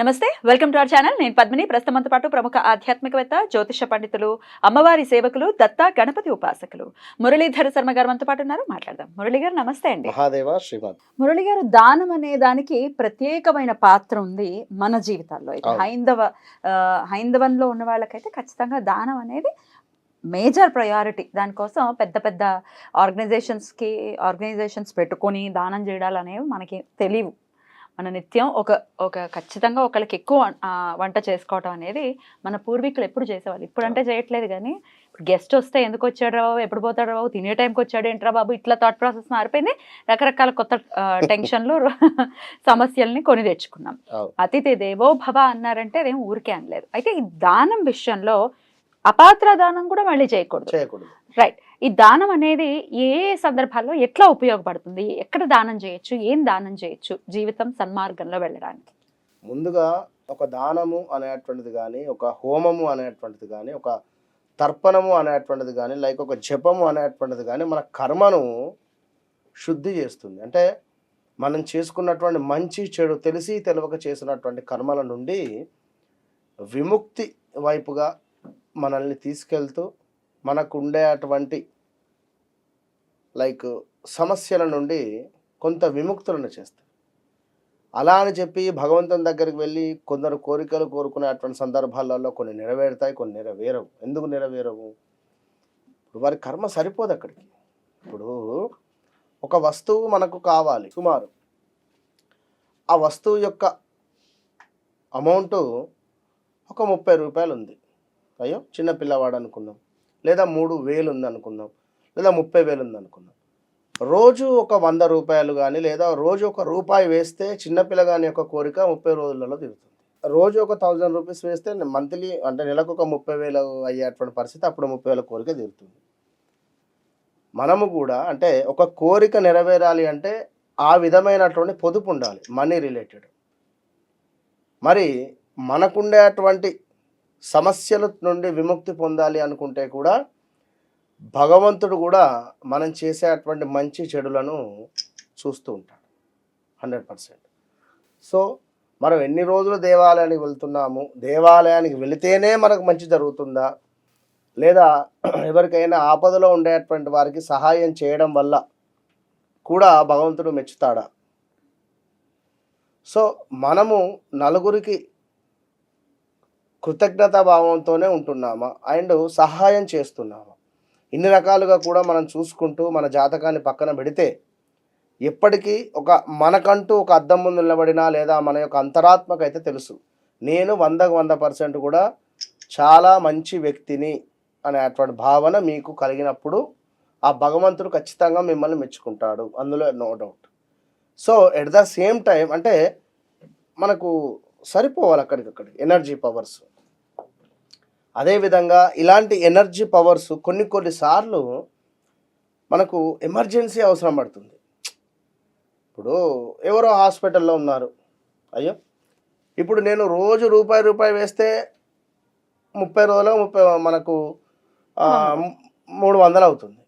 నమస్తే welcome to our channel. నేను పద్మిని. ప్రస్తుతంతో పాటు ప్రముఖ ఆధ్యాత్మికవేత్త జ్యోతిష పండితులు అమ్మవారి సేవకులు దత్త గణపతి ఉపాసకులు మురళీధర శర్మ గారు మనతో పాటు ఉన్నారు. మాట్లాడదాం. మురళి గారు నమస్తే అండి. మహాదేవ శ్రీమద్ మురళి గారు దానం అనే దానికి ప్రత్యేకమైన పాత్ర ఉంది మన జీవితాల్లో. అయితే. హైందవ హైందవంలో ఉన్న వాళ్ళకైతే ఖచ్చితంగా దానం అనేది మేజర్ ప్రయారిటీ. దానికోసం పెద్ద పెద్ద ఆర్గనైజేషన్స్కి ఆర్గనైజేషన్స్ పెట్టుకొని దానం చేయడాలు అనేవి మనకి తెలియవు. మన నిత్యం ఒక ఒక ఖచ్చితంగా ఒకరికి ఎక్కువ వంట చేసుకోవటం అనేది మన పూర్వీకులు ఎప్పుడు చేసేవాళ్ళు. ఇప్పుడు అంటే చేయట్లేదు కానీ ఇప్పుడు గెస్ట్ వస్తే ఎందుకు వచ్చాడు రావు ఎప్పుడు పోతాడు రావు తినే టైంకి వచ్చాడు ఏంట్రా బాబు? ఇట్లా థాట్ ప్రాసెస్ మారిపోయింది. రకరకాల కొత్త టెన్షన్లు సమస్యల్ని కొని తెచ్చుకున్నాం. అతిథి దేవో భవ అన్నారంటే అదేం ఊరికే అనలేదు. అయితే ఈ దానం విషయంలో అపాత్ర దానం కూడా మళ్ళీ చేయకూడదు. రైట్. ఈ దానం అనేది ఏ సందర్భాల్లో ఎట్లా ఉపయోగపడుతుంది? ఎక్కడ దానం చేయొచ్చు? ఏం దానం చేయొచ్చు? జీవితం సన్మార్గంలో వెళ్ళడానికి. ముందుగా ఒక దానము అనేటువంటిది కానీ ఒక హోమము అనేటువంటిది కానీ ఒక తర్పణము అనేటువంటిది కానీ లైక్ ఒక జపము అనేటువంటిది కానీ మన కర్మను శుద్ధి చేస్తుంది. అంటే మనం చేసుకున్నటువంటి మంచి చెడు తెలిసి తెలియక చేసినటువంటి కర్మల నుండి విముక్తి వైపుగా మనల్ని తీసుకెళ్తూ మనకు ఉండేటువంటి లైక్ సమస్యల నుండి కొంత విముక్తులను చేస్తాయి. అలా అని చెప్పి భగవంతుని దగ్గరికి వెళ్ళి కొందరు కోరికలు కోరుకునే అటువంటి సందర్భాలలో కొన్ని నెరవేరుతాయి కొన్ని నెరవేరవు. ఎందుకు నెరవేరవు? ఇప్పుడు వారి కర్మ సరిపోదు అక్కడికి. ఇప్పుడు ఒక వస్తువు మనకు కావాలి సుమారు. ఆ వస్తువు యొక్క అమౌంట్ ఒక ముప్పై రూపాయలు ఉంది అయ్యో చిన్న పిల్లవాడు అనుకున్నాం లేదా మూడు వేలు ఉందనుకుందాం లేదా ముప్పై వేలు ఉందనుకుందాం రోజు ఒక వంద రూపాయలు కానీ లేదా రోజు ఒక రూపాయి వేస్తే చిన్నపిల్లగాని యొక్క కోరిక ముప్పై రోజులలో తీరుతుంది. రోజు ఒక థౌజండ్ రూపీస్ వేస్తే మంత్లీ అంటే నెలకు ఒక ముప్పై వేలు అయ్యేటువంటి పరిస్థితి అప్పుడు ముప్పై వేల కోరిక తీరుతుంది. మనము కూడా అంటే ఒక కోరిక నెరవేరాలి అంటే ఆ విధమైనటువంటి పొదుపు ఉండాలి మనీ రిలేటెడ్. మరి మనకుండేటువంటి సమస్యల నుండి విముక్తి పొందాలి అనుకుంటే కూడా భగవంతుడు కూడా మనం చేసేటువంటి మంచి చెడులను చూస్తూ ఉంటాడు. Hundred percent. సో మనం ఎన్ని రోజులు దేవాలయానికి వెళ్తున్నాము దేవాలయానికి వెళితేనే మనకు మంచి జరుగుతుందా? లేదా ఎవరికైనా ఆపదలో ఉండేటువంటి వారికి సహాయం చేయడం వల్ల కూడా భగవంతుడు మెచ్చుతాడా? సో మనము నలుగురికి కృతజ్ఞతా భావంతోనే ఉంటున్నామా? అండ్ సహాయం చేస్తున్నామా? ఇన్ని రకాలుగా కూడా మనం చూసుకుంటూ మన జాతకాన్ని పక్కన పెడితే ఎప్పటికీ ఒక మనకంటూ ఒక అద్దం ముందు నిలబడినా లేదా మన యొక్క అంతరాత్మక అయితే తెలుసు. నేను వందకు వంద పర్సెంట్ కూడా చాలా మంచి వ్యక్తిని అనేటువంటి భావన మీకు కలిగినప్పుడు ఆ భగవంతుడు ఖచ్చితంగా మిమ్మల్ని మెచ్చుకుంటాడు. అందులో no doubt. So at the same time అంటే మనకు సరిపోవాలి అక్కడికక్కడికి. ఎనర్జీ పవర్స్ అదేవిధంగా ఇలాంటి ఎనర్జీ పవర్స్ కొన్ని కొన్ని సార్లు మనకు ఎమర్జెన్సీ అవసరం పడుతుంది. ఇప్పుడు ఎవరో హాస్పిటల్లో ఉన్నారు. అయ్యో! ఇప్పుడు నేను రోజు రూపాయి రూపాయి వేస్తే ముప్పై రోజులు ముప్పై మనకు మూడు వందలు అవుతుంది.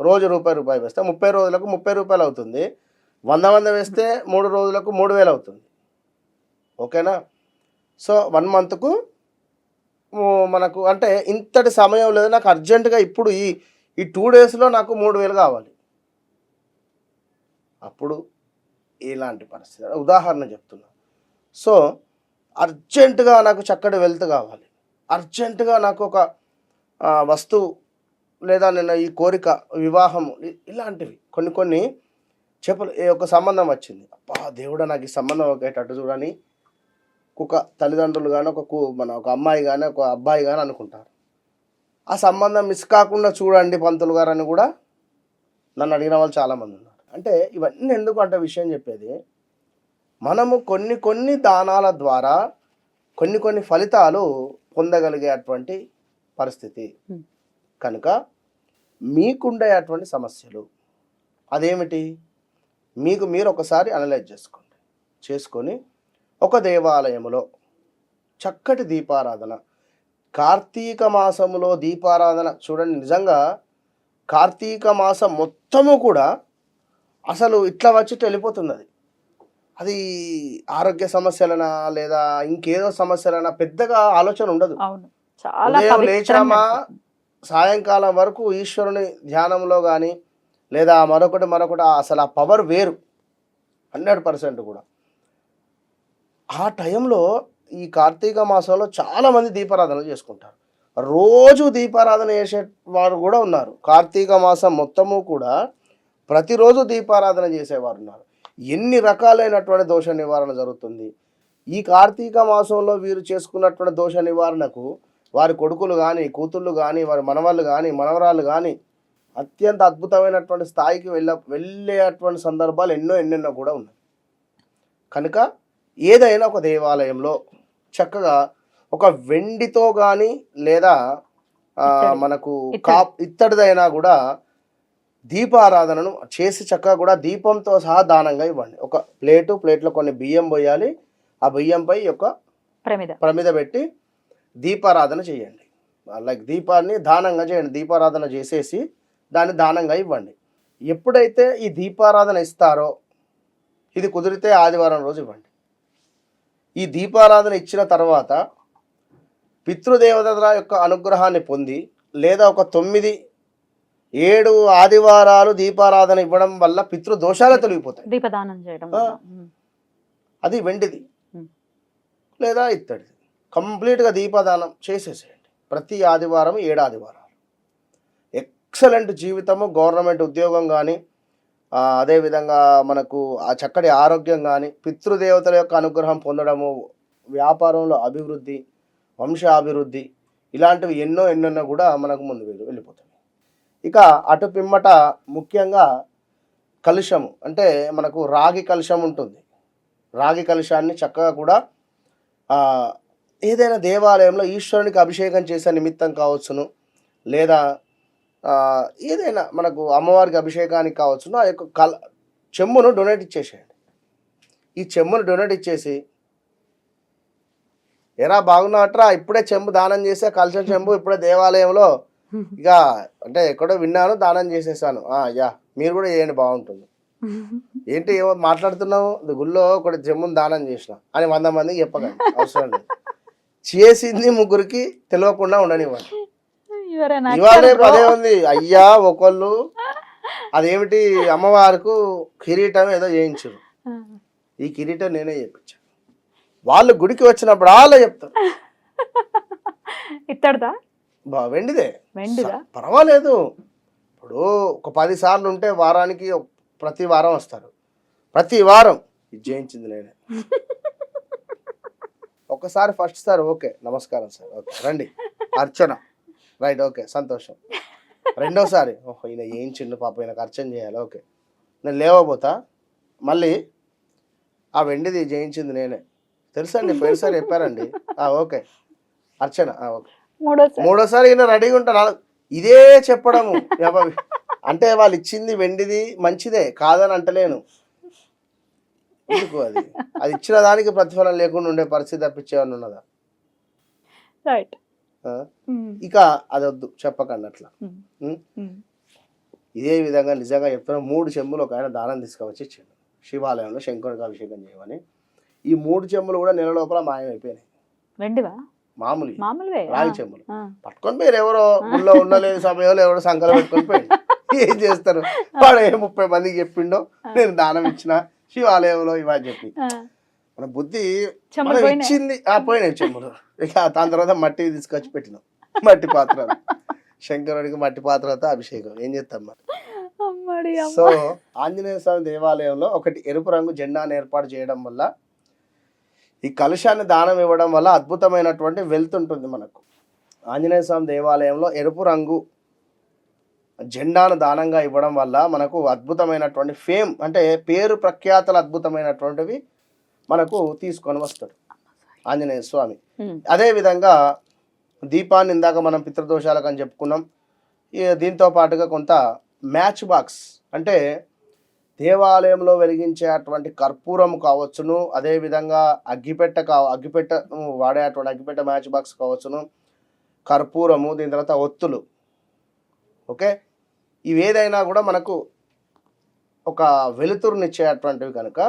రోజు రూపాయి రూపాయి వేస్తే ముప్పై రోజులకు ముప్పై రూపాయలు అవుతుంది. వంద వంద వేస్తే మూడు రోజులకు మూడు వేలు అవుతుంది. ఓకేనా? సో వన్ మంత్కు మనకు అంటే ఇంతటి సమయం లేదు. నాకు అర్జెంటుగా ఇప్పుడు ఈ ఈ టూ డేస్లో నాకు మూడు వేలు కావాలి. అప్పుడు ఇలాంటి పరిస్థితి. ఉదాహరణ చెప్తున్నా. సో అర్జెంటుగా నాకు చక్కటి వెల్త్ కావాలి. అర్జెంటుగా నాకు ఒక వస్తువు లేదా నేను ఈ కోరిక వివాహము ఇలాంటివి కొన్ని కొన్ని చెప్పలు ఈ ఒక సంబంధం వచ్చింది. అబ్బా దేవుడా నాకు ఈ సంబంధం ఒకేటట్టు చూడని ఒక తల్లిదండ్రులు కానీ ఒక కూ మన ఒక అమ్మాయి కానీ ఒక అబ్బాయి కానీ అనుకుంటారు. ఆ సంబంధం మిస్ కాకుండా చూడండి పంతులు గారు అని కూడా నన్ను అడిగిన వాళ్ళు చాలామంది ఉన్నారు. అంటే ఇవన్నీ ఎందుకు అంటే విషయం చెప్పేది మనము కొన్ని కొన్ని దానాల ద్వారా కొన్ని కొన్ని ఫలితాలు పొందగలిగేటువంటి పరిస్థితి. కనుక మీకుండేటువంటి సమస్యలు అదేమిటి? మీకు మీరు ఒకసారి అనలైజ్ చేసుకోండి. చేసుకొని ఒక దేవాలయములో చక్కటి దీపారాధన. కార్తీక మాసములో దీపారాధన. చూడండి నిజంగా కార్తీక మాసం మొత్తము కూడా అసలు ఇట్లా వచ్చి వెళ్ళిపోతుంది అది. అది ఆరోగ్య సమస్యలనా లేదా ఇంకేదో సమస్యలనా పెద్దగా ఆలోచన ఉండదు. ఉదయం లేచామా. సాయంకాలం వరకు ఈశ్వరుని ధ్యానంలో కానీ లేదా మరొకటి మరొకటి అసలు ఆ పవర్ వేరు. హండ్రెడ్ పర్సెంట్ కూడా. ఆ టైంలో ఈ కార్తీక మాసంలో చాలామంది దీపారాధన చేసుకుంటారు. రోజు దీపారాధన చేసే వారు కూడా ఉన్నారు. కార్తీక మాసం మొత్తము కూడా ప్రతిరోజు దీపారాధన చేసేవారు ఉన్నారు. ఎన్ని రకాలైనటువంటి దోష నివారణ జరుగుతుంది? ఈ కార్తీక మాసంలో వీరు చేసుకున్నటువంటి దోష నివారణకు వారి కొడుకులు కానీ కూతుళ్ళు కానీ వారి మనవాళ్ళు కానీ మనవరాలు కానీ అత్యంత అద్భుతమైనటువంటి స్థాయికి వెళ్ళ వెళ్ళేటువంటి సందర్భాలు ఎన్నో ఎన్నెన్నో కూడా ఉన్నాయి. కనుక ఏదైనా ఒక దేవాలయంలో చక్కగా ఒక వెండితో కానీ లేదా. మనకు. కా ఇత్తడిదైనా కూడా దీపారాధనను చేసి చక్కగా కూడా దీపంతో సహా దానంగా ఇవ్వండి. ఒక ప్లేటు ప్లేట్లో కొన్ని బియ్యం పోయాలి. ఆ బియ్యంపై ఒక ప్రమిద. ప్రమిద పెట్టి దీపారాధన చేయండి. లైక్ దీపాన్ని దానంగా చేయండి. దీపారాధన చేసేసి దాన్ని దానంగా ఇవ్వండి. ఎప్పుడైతే ఈ దీపారాధన ఇస్తారో ఇది కుదిరితే ఆదివారం రోజు ఇవ్వండి. ఈ దీపారాధన ఇచ్చిన తర్వాత పితృదేవతల యొక్క అనుగ్రహాన్ని పొంది లేదా ఒక తొమ్మిది ఏడు ఆదివారాలు దీపారాధన ఇవ్వడం వల్ల పితృదోషాలే తొలగిపోతాయి. దీపదానం చేయడం. అది వెండిది. లేదా ఇత్తడిది. కంప్లీట్గా దీపదానం చేసేసేయండి. ప్రతి ఆదివారం ఏడు ఆదివారాలు ఎక్సలెంట్ జీవితము గవర్నమెంట్ ఉద్యోగం కానీ అదేవిధంగా మనకు ఆ చక్కటి ఆరోగ్యం కానీ పితృదేవతల యొక్క అనుగ్రహం పొందడము వ్యాపారంలో అభివృద్ధి వంశాభివృద్ధి ఇలాంటివి ఎన్నో ఎన్నెన్నో కూడా మనకు ముందు వెళ్ళి- వెళ్ళిపోతాయి. ఇక అటు పిమ్మట ముఖ్యంగా కలుషము అంటే మనకు రాగి కలుషం ఉంటుంది. రాగి కలుషాన్ని చక్కగా కూడా ఏదైనా దేవాలయంలో ఈశ్వరునికి అభిషేకం చేసే నిమిత్తం కావచ్చును. లేదా ఏదైనా మనకు అమ్మవారికి అభిషేకానికి కావచ్చును ఆ యొక్క కల చెమ్మును డొనేట్ ఇచ్చేసేయండి. ఈ చెమ్మును డొనేట్ ఇచ్చేసి ఎరా బాగున్నట్రా ఇప్పుడే చెంబు దానం చేసే కలశ చెంబు ఇప్పుడే దేవాలయంలో ఇక అంటే ఎక్కడో విన్నాను దానం చేసేసాను. ఆ, యా మీరు కూడా చేయండి బాగుంటుంది. ఏంటి ఏమో మాట్లాడుతున్నావు? గుళ్ళో ఒకటి జమ్మును దానం చేసిన అని వంద మందికి చెప్పకండి అవసరం లేదు. చేసింది ముగ్గురికి తెలియకుండా ఉండనివ్వండి. ఇవాళ. అదే ఉంది. అయ్యా ఒకళ్ళు. అదేమిటి? అమ్మవారికి కిరీటం ఏదో చేయించారు. ఈ కిరీటం నేనే చేయించాను వాళ్ళు గుడికి వచ్చినప్పుడు వాళ్ళే చెప్తారు. ఇత్తడిదా? బా వెండిదే. వెండిదా? పర్వాలేదు. ఇప్పుడు ఒక పది సార్లు ఉంటే వారానికి ప్రతి వారం వస్తారు. ప్రతి వారం ఇది చేయించింది నేనే. ఒకసారి ఫస్ట్ సార్ ఓకే. నమస్కారం సార్. ఓకే. రండి. అర్చన. రైట్ ఓకే సంతోషం. రెండోసారి ఓహో ఈయన ఏం చిన్న పాప ఈయనకు అర్చన చేయాలి? ఓకే. నేను లేవబోతా మళ్ళీ ఆ వెండిది చేయించింది నేనే. తెలుసండి పోయినసారి చెప్పారండి. ఓకే. అర్చన ఓకే. మూడోసారి. ఈయన రెడీగా ఉంటాను ఇదే చెప్పడము. అంటే వాళ్ళు ఇచ్చింది వెండిది మంచిదే కాదని అంటలేను. ఎందుకు అది? అది ఇచ్చిన దానికి ప్రతిఫలం లేకుండా ఉండే పరిస్థితి తప్పించేవాళ్ళు ఉన్నదా? రైట్? ఇక అది వద్దు చెప్పకండి అట్లా? ఇదే విధంగా నిజంగా చెప్తున్నా మూడు చెంబులు ఒక ఆయన దానం తీసుకువచ్చి ఇచ్చిండు. శివాలయంలో శంకరుడికి అభిషేకం చేయమని. ఈ మూడు చెంబులు కూడా నెల లోపల మాయమైపోయినాయి. వెండివా మామూలు. రాగి. చెంబులు. పట్టుకొని పోయారు ఎవరో ఊళ్ళో ఉండలేని సమయంలో ఎవరో సంకలం పెట్టుకొని పోయాడు ఏం చేస్తారు? వాడు ఏ ముప్పై మందికి చెప్పిండో నేను దానం ఇచ్చిన శివాలయంలో ఇవని చెప్పి. మన బుద్ధి మనం. ఇచ్చింది ఆ పోయినాయి చెమ్ములు ఇక దాని తర్వాత మట్టి తీసుకొచ్చి పెట్టినాం. మట్టి పాత్ర శంకరుడికి మట్టి పాత్రతో అభిషేకం. ఏం చేస్తాం మరి. సో ఆంజనేయ స్వామి దేవాలయంలో ఒకటి ఎరుపు రంగు జెండాను ఏర్పాటు చేయడం వల్ల ఈ కలుషాన్ని దానం ఇవ్వడం వల్ల అద్భుతమైనటువంటి వెల్త్ ఉంటుంది మనకు. ఆంజనేయ స్వామి దేవాలయంలో ఎరుపు రంగు జెండాను దానంగా ఇవ్వడం వల్ల మనకు అద్భుతమైనటువంటి ఫేమ్ అంటే పేరు ప్రఖ్యాతలు అద్భుతమైనటువంటివి మనకు తీసుకొని వస్తాడు. ఆంజనేయ స్వామి. అదే విధంగా దీపాన్ని ఇందాక మనం పితృదోషాలకు అని చెప్పుకున్నాం. దీంతో పాటుగా కొంత మ్యాచ్ బాక్స్ అంటే దేవాలయంలో వెలిగించేటువంటి కర్పూరం కావచ్చును అదే విధంగా అగ్గిపెట్ట కా అగ్గిపెట్ట వాడేటువంటి అగ్గిపెట్ట మ్యాచ్ బాక్స్ కావచ్చును కర్పూరము దీని తర్వాత ఒత్తులు. ఓకే? ఇవి ఏదైనా కూడా మనకు ఒక వెలుతురునిచ్చేటువంటివి కనుక